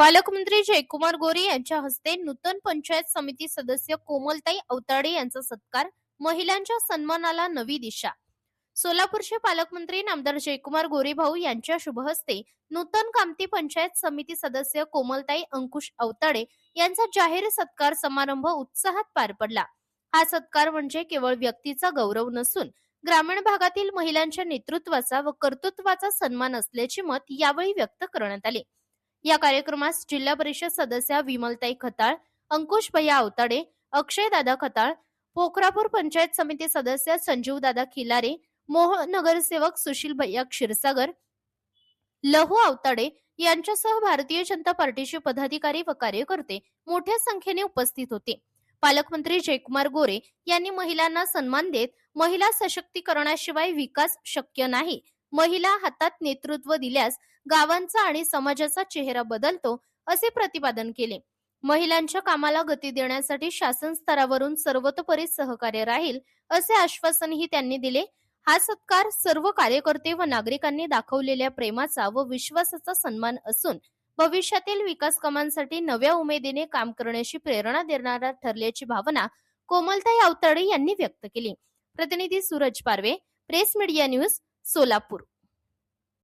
पालकमंत्री जयकुमार गोरे यांच्या हस्ते नूतन पंचायत समिती सदस्य कोमलताई अवताडे यांचा सत्कार महिलांच्या सन्मानाला नवी दिशा. सोलापूरचे पालकमंत्री नामदार जयकुमार गोरे भाऊ यांच्या शुभहस्ते नूतन कामती पंचायत समिती सदस्य कोमलताई अंकुश अवताडे यांचा जाहीर सत्कार समारंभ उत्साहात पार पडला. हा सत्कार म्हणजे केवळ व्यक्तीचा गौरव नसून ग्रामीण भागातील महिलांच्या नेतृत्वाचा व कर्तृत्वाचा सन्मान असल्याचे मत यावेळी व्यक्त करण्यात आले. या कार्यक्रमास जिल्हा परिषद सदस्या विमलताई खताळ अंकुश भैया अवताडे अक्षय दादा खताळ पोखरापूर पंचायत समिती सदस्य संजीव दादा खिलारे मोह नगरसेवक सुशील भैया क्षीरसागर लहू अवताडे यांच्यासह भारतीय जनता पार्टीचे पदाधिकारी व कार्यकर्ते मोठ्या संख्येने उपस्थित होते. पालकमंत्री जयकुमार गोरे यांनी महिलांना सन्मान देत महिला सशक्तीकरणाशिवाय विकास शक्य नाही महिला हातात नेतृत्व दिल्यास गावांचा आणि समाजाचा चेहरा बदलतो असे प्रतिपादन केले. महिलांच्या कामाला गती देण्यासाठी शासन स्तरावरून सर्वतोपरी सहकार्य राहील असे आश्वासनही त्यांनी दिले. हा सत्कार सर्व कार्यकर्ते व नागरिकांनी दाखवलेल्या प्रेमाचा व विश्वासाचा सन्मान असून भविष्यातील विकास कामांसाठी नव्या उमेदीने काम करण्याची प्रेरणा देणारा ठरल्याची भावना कोमलताई अवताडे यांनी व्यक्त केली. प्रतिनिधी Suraj Parwe press media news Solapur.